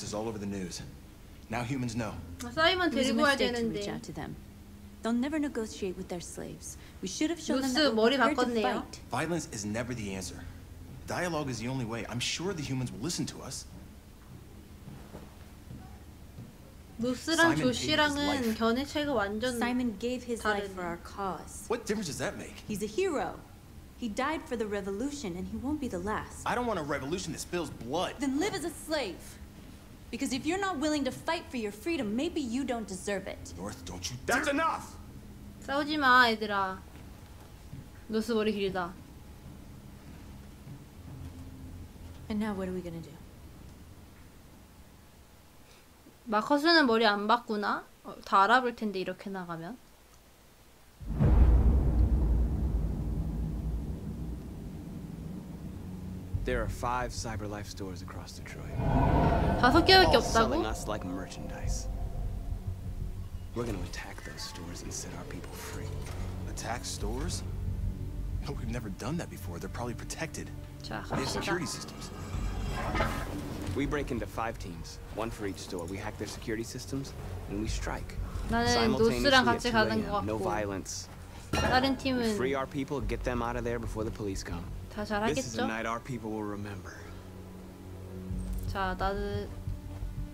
Our broadcast is all over the news. Now humans know. 아, 사이먼 It was a 데리고 와야 mistake to reach 되는데. out to them. They'll never negotiate with their slaves. We should have shown them 루스 that 머리 we're prepared to 바꿨네요. fight. Violence is never the answer. Dialogue is the only way. I'm sure the humans will listen to us. 루스랑 Simon gave his 조씨랑은 life. 견해 차이가 완전 Simon gave his life 다르네. for our cause. What difference does that make? He's a hero. He died for the revolution, and he won't be the last. I don't want a revolution that spills blood. Then live as a slave. Because if you're not willing to fight for your freedom, maybe you don't deserve it. North, don't you That's dare- enough! 싸우지 마 얘들아. 루스 머리 길다. And now what are we gonna do? 마커스는 머리 안 바꾸나? 어, 다 알아볼 텐데 이렇게 나가면. There are five CyberLife stores across Detroit. 다섯 개밖에 all selling 없다고? us like merchandise. We're gonna attack those stores and set our people free. Attack stores? No, we've never done that before. They're probably protected. 자 They have 갑시다. security systems. We break into five teams, one for each store. We hack their security systems and we strike. 나는 Simultaneously 노스랑 at 같이 2 가는 a.m. 것 No 같고 violence. 다른 We 팀은 free our people, get them out of there before the police come. 다 잘하겠죠? 자 나는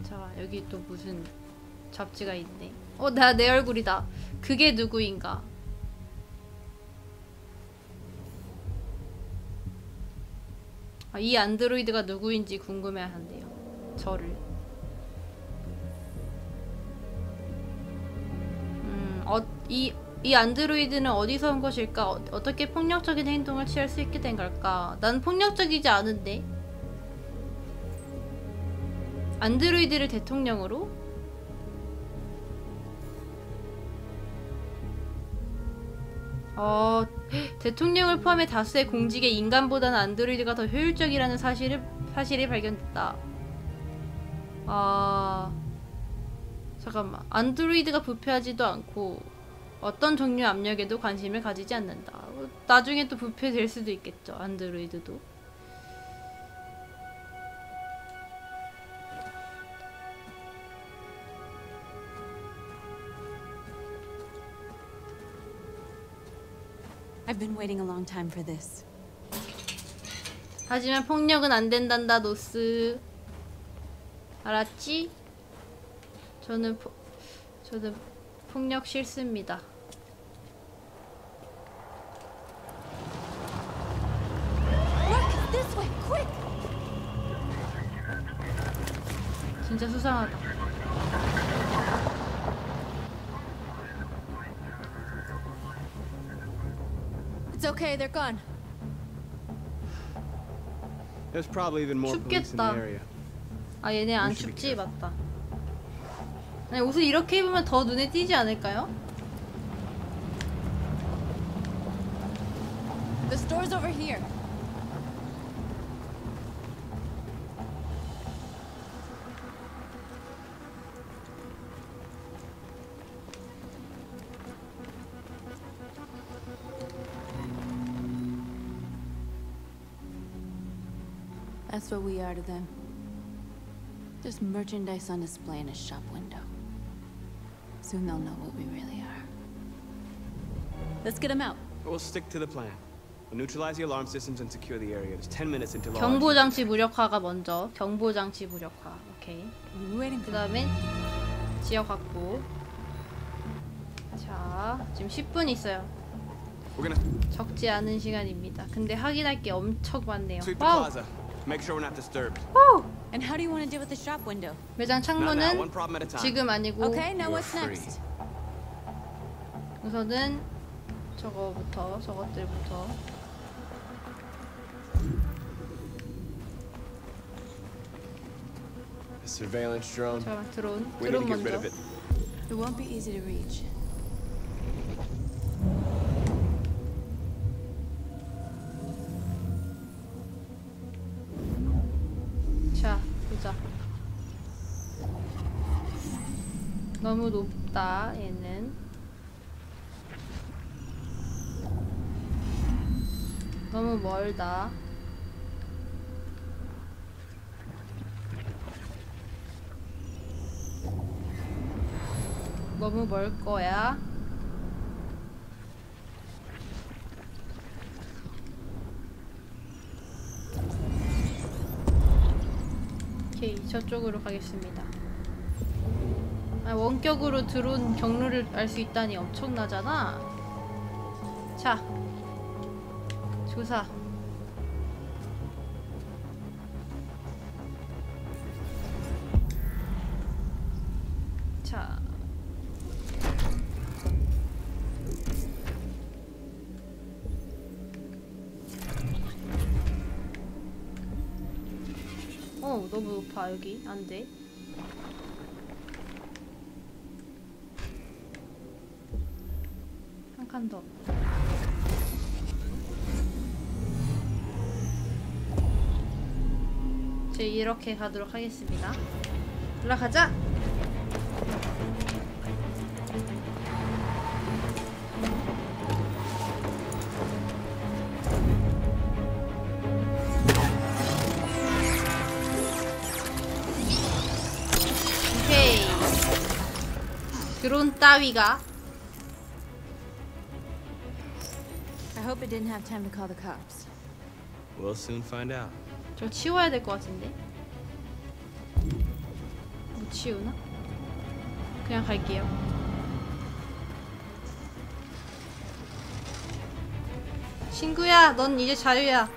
자 여기 또 무슨 잡지가 있네. 어 나 내 얼굴이다. 그게 누구인가? 아, 이 안드로이드가 누구인지 궁금해 한대요. 저를. 음, 어, 이, 이 안드로이드는 어디서 온 것일까? 어, 어떻게 폭력적인 행동을 취할 수 있게 된 걸까? 난 폭력적이지 않은데. 안드로이드를 대통령으로? 어, 대통령을 포함해 다수의 공직에 인간보다는 안드로이드가 더 효율적이라는 사실을, 사실이 발견됐다. 아, 잠깐만. 안드로이드가 부패하지도 않고 어떤 종류의 압력에도 관심을 가지지 않는다. 어, 나중에 또 부패될 수도 있겠죠. 안드로이드도. I've been waiting a long time for this. 하지만 폭력은 안 된단다, 노스. 알았지? 저는 포, 저는 폭력 quick! 진짜 수상하다. It's okay, they're gone. There's probably even more police in the 춥겠다. area. 아 얘네 안 춥지 맞다. 아니 옷을 이렇게 입으면 더 눈에 띄지 않을까요? The store's over here. That's what we are to them. Just merchandise on display in a shop window. Soon they'll know what we really are. Let's get them out. We'll stick to the plan. We'll neutralize the alarm systems and secure the area. There's 10 minutes until 경보 장치 무력화가 먼저. 경보 장치 무력화. 오케이. 그. 다음엔 지역 확보. 자, 지금 10분 있어요. 적지 않은 시간입니다. 근데 확인할 게 엄청 많네요. 와우. plaza. Make sure we're not disturbed. 후! And how do you want to deal with the shop window? 매장 Not now. One 창문은 problem at a time. 지금 아니고 Okay, now You're what's free. next? 우선은 저거부터 저것들부터 The surveillance drone. 잠깐만 드론 We need to 드론 get rid 먼저 of it. It won't be easy to reach. 너무 높다 얘는. 너무 멀다. 너무 멀 거야. 오케이 저쪽으로 가겠습니다. 아, 원격으로 들어온 경로를 알 수 있다니 엄청나잖아. 자, 조사. 자. 어, 너무 높아, 여기. 안 돼. 이렇게 가도록 하겠습니다. 올라가자! 오케이. 드론 따위가 I hope it didn't have time to call the cops. We'll soon find out. 저 치워야 될 것 같은데. 못 치우나? 그냥 갈게요. 친구야, 넌 이제 자유야.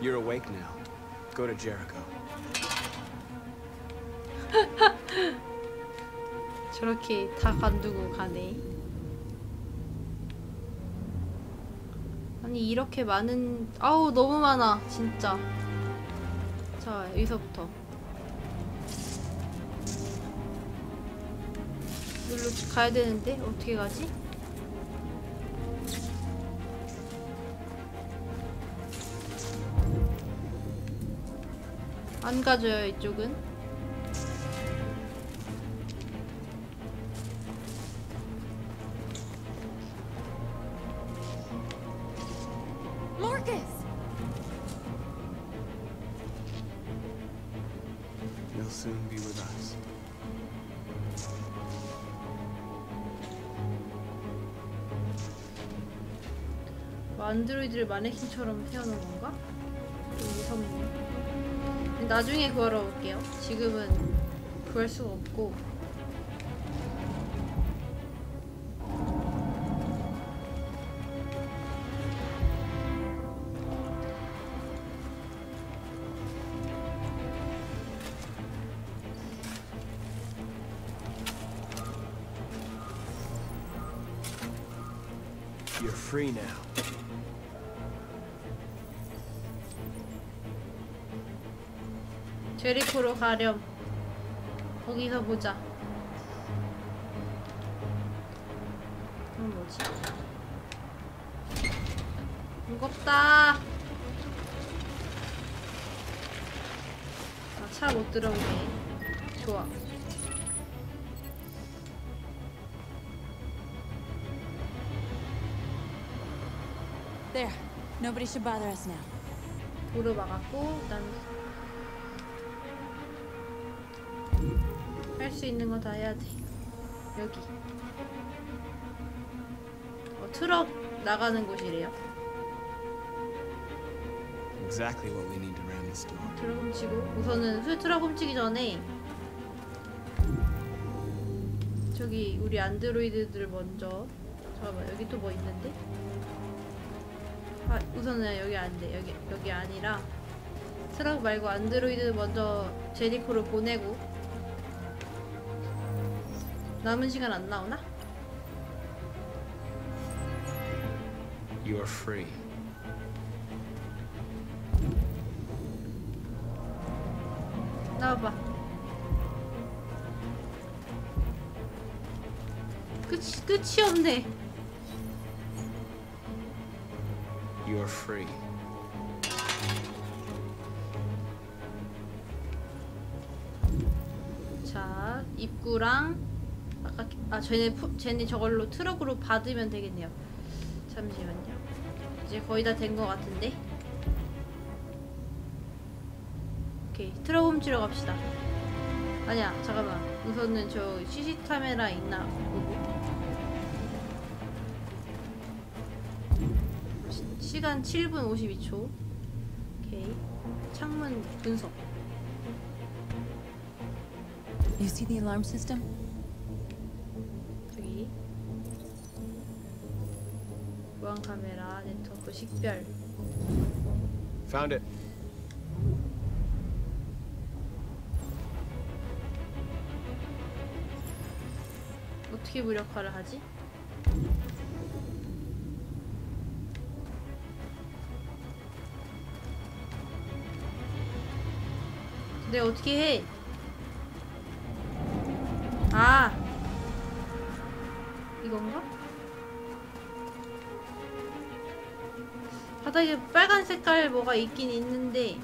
You're awake now. Go to Jericho. 저렇게 다 관두고 가네. 아니 이렇게 많은 아우 너무 많아 진짜. 자 여기서부터. 여기로 가야 되는데 어떻게 가지? 안 가져요 이쪽은. 마네킹처럼 세워놓은 건가? 좀 무섭네. 나중에 구하러 올게요. 지금은 구할 수가 없고. Free now. 제리코로 가렴. 거기서 보자. 그럼 뭐지? 무겁다. 아, 차못 들어오네. 좋아. There. Nobody should bother us now. 도로 막았고 그다음에 할 수 있는 거 다 해야 돼. 여기. 어, 트럭 나가는 곳이래요. Exactly what we need to ram this door. 트럭 훔치고 우선은 술 트럭 훔치기 전에 저기 우리 안드로이드들 먼저 잠깐만 여기 또 뭐 있는데? 아 우선은 여기 안돼 여기 여기 아니라 트럭 말고 안드로이드 먼저 제리코를 보내고 남은 시간 안 나오나? You're free. 나와봐. 끝이 끝이 없네. You're free. 자 입구랑 아까 아 쟤네 푸- 쟤네 저걸로 트럭으로 받으면 되겠네요. 잠시만요. 이제 거의 다 된 것 같은데. 오케이 트럭 훔치러 갑시다. 아니야 잠깐만 우선은 저 CC 카메라 있나 보고 시, 시간 7분 52초 오케이 창문 분석 You see the alarm system? 카메라 네트워크 식별 Found it. 어떻게 무력화를 하지? 내가 어떻게 해? 아 이건가? 바닥에 빨간 색깔 뭐가 있긴 있는데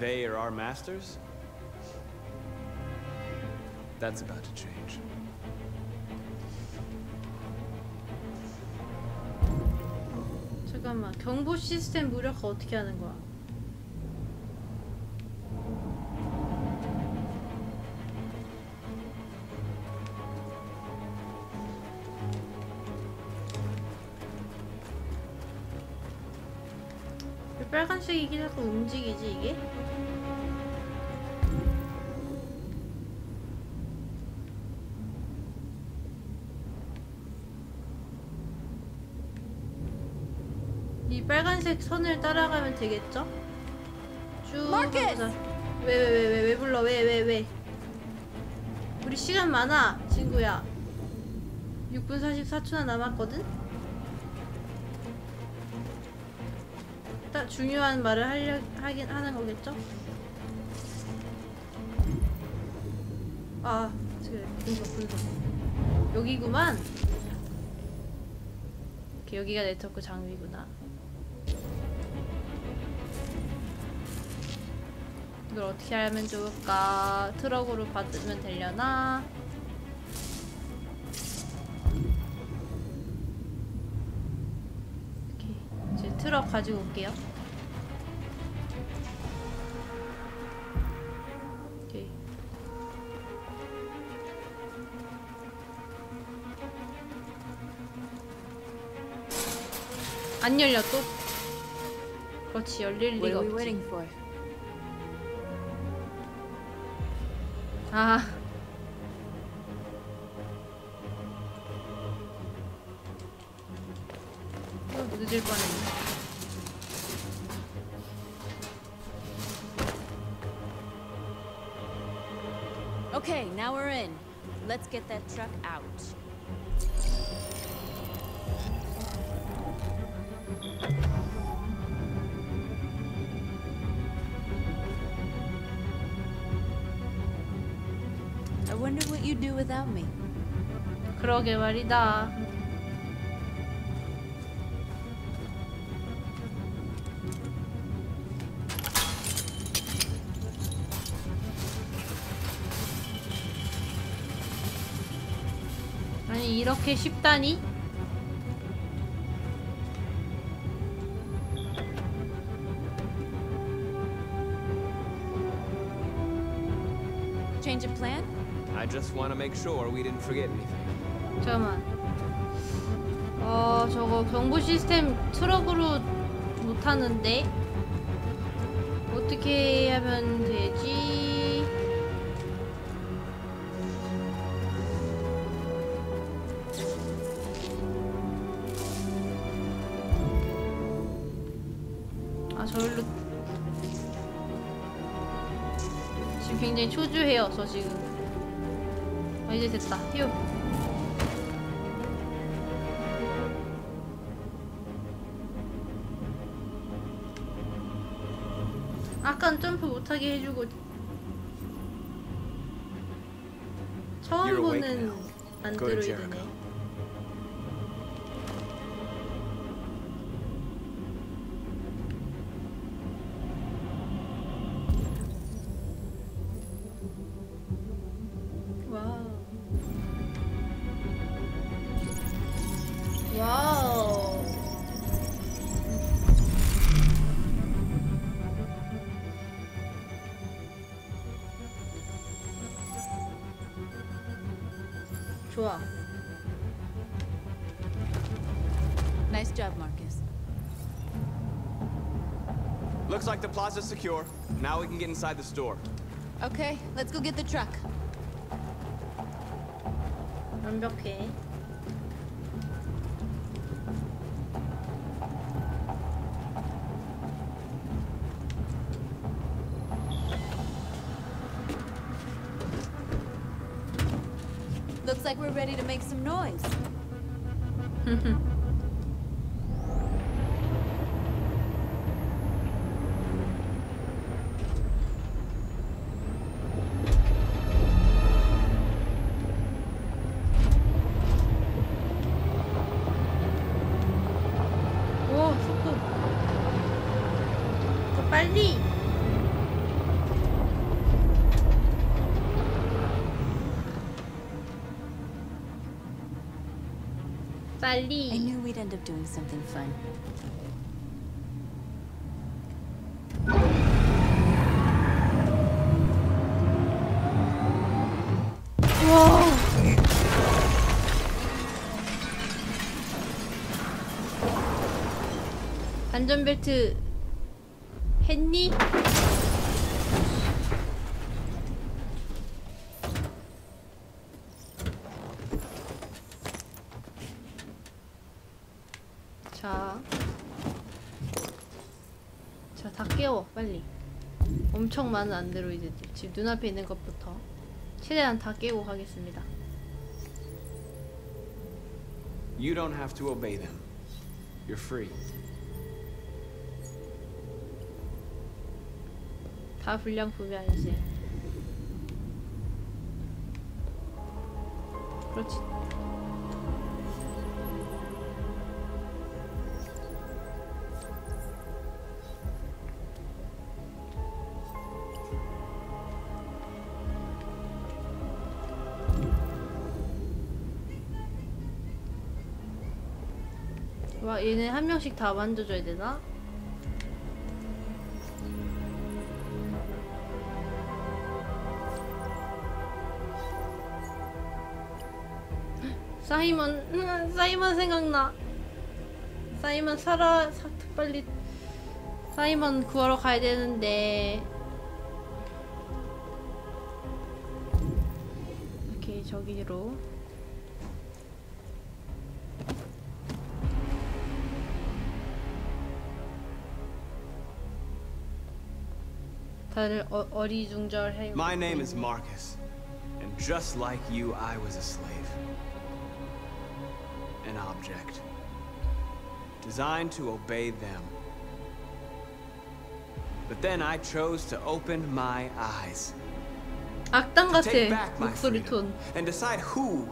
they are our masters? That's about to change. 잠깐만 경보 시스템 무력화 어떻게 하는 거야? 왜 빨간색이긴 자꾸 움직이지 이게? 이 빨간색 선을 따라가면 되겠죠? 쭉 Marcus! 왜왜 왜 왜 왜 불러 왜왜 왜, 우리 시간 많아 친구야 6분 44초나 남았거든? 딱 중요한 말을 하려 하긴 하는 거겠죠? 아 지금 분석 분석 여기구만 오케이, 여기가 네트워크 장비구나 이걸 어떻게 하면 좋을까? 트럭으로 받으면 되려나? 오케이. 이제 트럭 가지고 올게요. 안 열려 또? 그렇지 열릴 What 리가 are we 없지. waiting for? 아. 어, 늦을 뻔했네. Okay, now we're in. Let's get that truck out. Without me. 그러게 말이다. 아니 이렇게 쉽다니? Change of plan? I just want to make sure we didn't forget anything. 잠깐만. 어 저거 경보 시스템 트럭으로 못 하는데 어떻게 하면 되지? 아 저기로 지금 굉장히 초조해요 저 지금 아 이제 됐다 휴 아깐 점프 못하게 해주고 처음 보는 now. 안드로이드네. Looks like the plaza's secure. Now we can get inside the store. Okay, let's go get the truck. 완벽해. Looks like we're ready to make some noise. I 빨리. knew we'd end up doing something fun. 우와. 안전벨트 했니? 엄청 많은 안드로이드들. 지금 눈앞에 있는 것부터. 최대한 다 깨고 가겠습니다. You don't have to obey them. You're free. 다 불량품이야주세요 그렇지. 와 얘네 한 명씩 다 만져줘야 되나? 사이먼 음, 사이먼 생각나. 사이먼 살아 사, 빨리. 사이먼 구하러 가야 되는데. 오케이 저기로 My name is Marcus, and just like you, I was a slave. An object. Designed to obey them. But then I chose to open my eyes. 악당 To take 같아 back my 목소리 freedom 톤 and decide who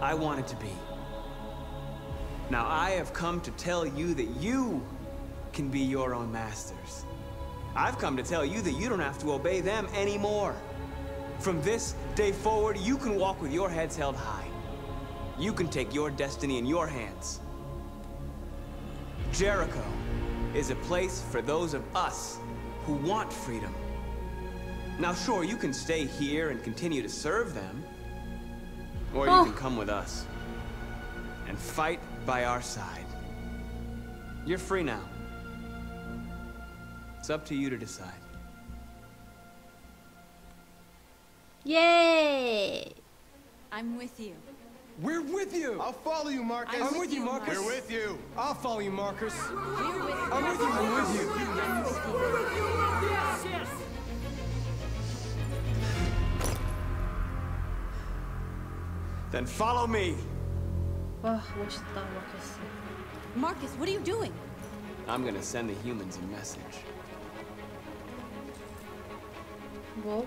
I wanted to be. Now I have come to tell you that you can be your own masters. I've come to tell you that you don't have to obey them anymore. From this day forward, you can walk with your heads held high. You can take your destiny in your hands. Jericho is a place for those of us who want freedom. Now, sure, you can stay here and continue to serve them, or Oh. you can come with us and fight by our side. You're free now. It's up to you to decide. Yay! I'm with you. We're with you. I'll follow you, Marcus. I'm, I'm with, you, Marcus. Marcus. We're with you. I'll follow you, Marcus. I'm with you. I'm with you. Marcus. Then follow me. Marcus, what are you doing? I'm gonna send the humans a message. 뭐?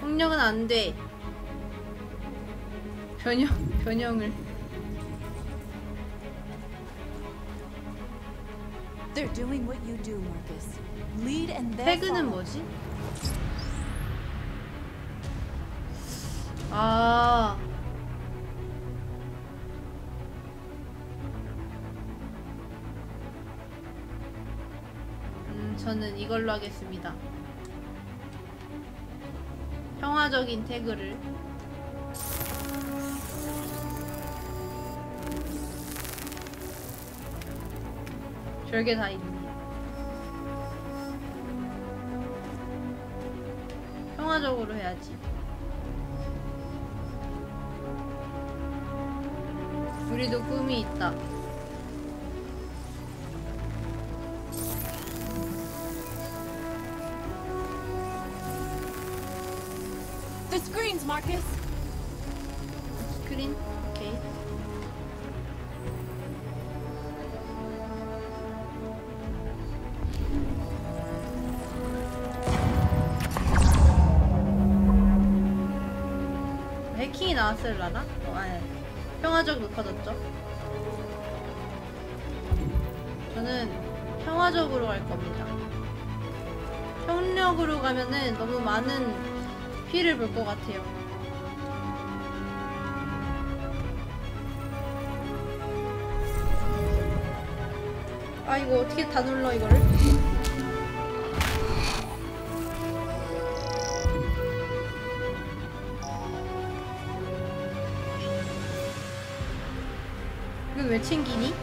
한 명령은 안 돼. 변형 변형을. They're doing what you do, Marcus. Lead and they 태그는 뭐지? 아. 저는 이걸로 하겠습니다. 평화적인 태그를 별게 다 있네. 평화적으로 해야지. 우리도 꿈이 있다. The screens, Marcus! 스크린? 오케이. 해킹이 나왔을라나? 어, 아니, 평화적 높아졌죠? 저는 평화적으로 갈 겁니다. 평력으로 가면은 너무 많은 피해를 볼 것 같아요. 아 이거 어떻게 다 눌러 이거를? 이건 왜 챙기니?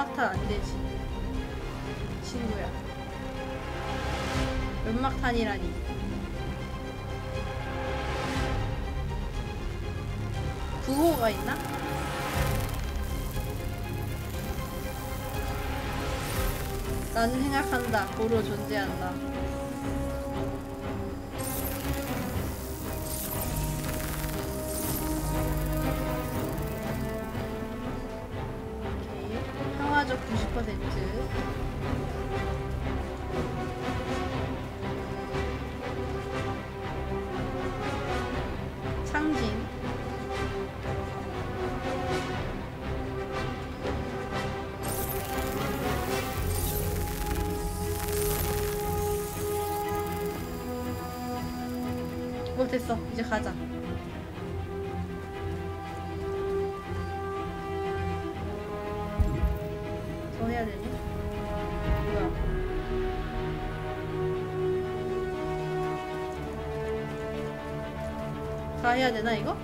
연막탄 안 되지. 친구야. 연막탄이라니. 부호가 있나? 나는 생각한다. 고로 존재한다 90% 상징. 뭐 됐어? 이제 가자 해야 되나 이거?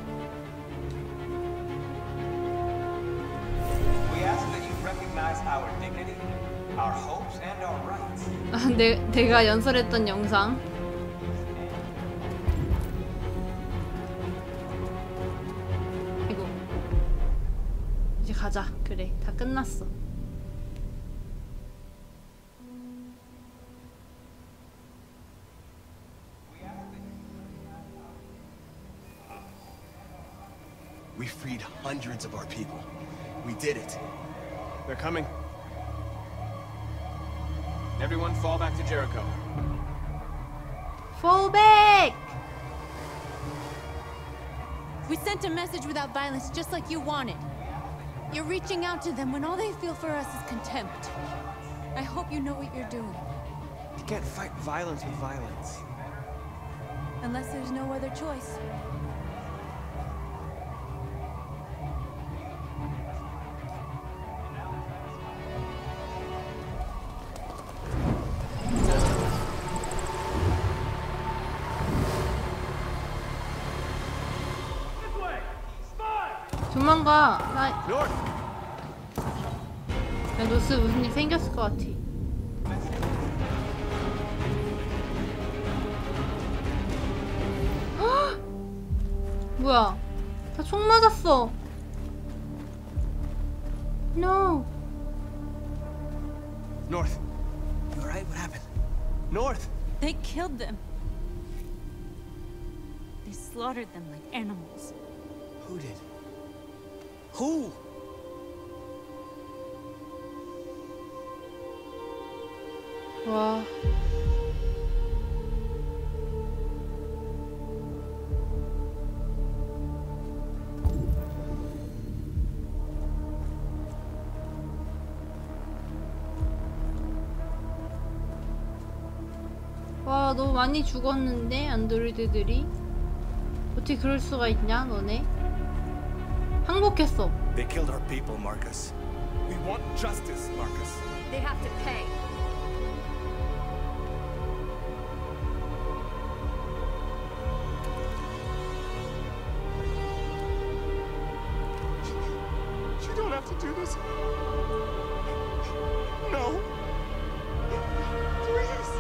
아, 내, 내가 연설했던 영상 이거 이제 가자 그래 다 끝났어 hundreds of our people. We did it. They're coming. Everyone fall back to Jericho. Fall back! We sent a message without violence just like you wanted. You're reaching out to them when all they feel for us is contempt. I hope you know what you're doing. You can't fight violence with violence. Unless there's no other choice. 40. 헉! 뭐야? 나총 맞았어. No. North. You all right? What happened? North. They killed them. They slaughtered them like animals. Who did? Who? 와. 와, 너무 많이 죽었는데, 안드로이드들이? 어떻게 그럴 수가 있냐, 너네? 항복했어. They killed our people, Marcus. We want justice, Marcus. They have to pay. Do this. No. Please.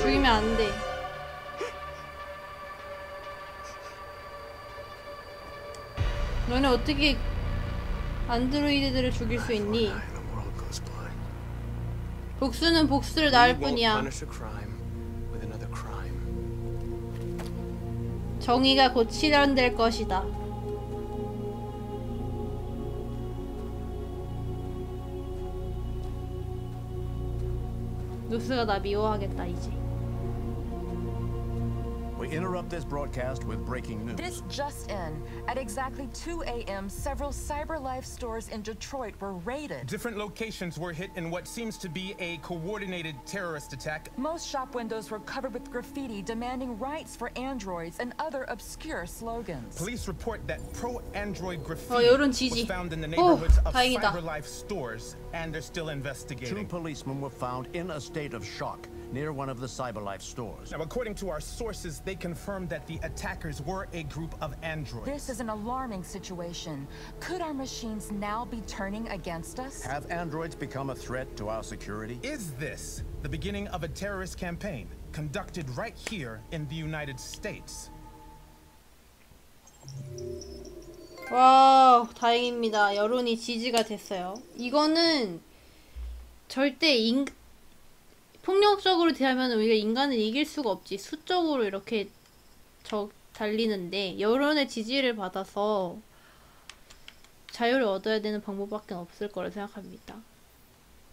죽이면 안 돼. 너네 어떻게 안드로이드들을 죽일 수 있니? 복수는 복수를 낳을 뿐이야. 정의가 곧 실현될 것이다. 노스가 나 미워하겠다 이제. We interrupt this broadcast with breaking news. This just in. At exactly 2 a.m., several CyberLife stores in Detroit were raided. Different locations were hit in what seems to be a coordinated terrorist attack. Most shop windows were covered with graffiti demanding rights for androids and other obscure slogans. Police report that pro-Android 어, graffiti 여론 was 지지. found in the 오, neighborhoods of 다행이다. CyberLife stores, and they're still Two investigating. policemen were found in a state of shock near one of the CyberLife stores. Now, according to our sources, they confirmed that the attackers were a group of androids. This is an alarming situation. Could our machines now be turning against us? Have androids become a threat to our security? Is this the beginning of a terrorist campaign conducted right here in the United States? 와, 다행입니다. 여론이 지지가 됐어요. 이거는 절대 인 폭력적으로 대하면 우리가 인간을 이길 수가 없지. 수적으로 이렇게 적 달리는데 여론의 지지를 받아서 자유를 얻어야 되는 방법밖에 없을 거라 생각합니다.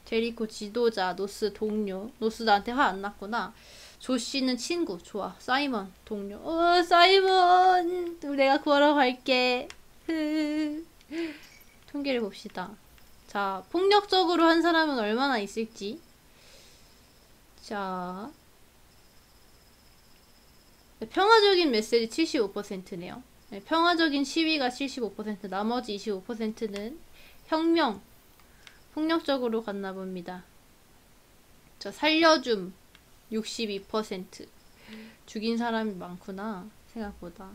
제리코 지도자, 노스 동료. 노스 나한테 화 안 났구나. 조 씨는 친구. 좋아. 사이먼 동료. 어, 사이먼. 내가 구하러 갈게. 통계를 봅시다. 자, 폭력적으로 한 사람은 얼마나 있을지. 자. 네, 평화적인 메시지 75%네요. 네, 평화적인 시위가 75%, 나머지 25%는 혁명, 폭력적으로 갔나 봅니다. 자, 살려줌 62%. 죽인 사람이 많구나, 생각보다.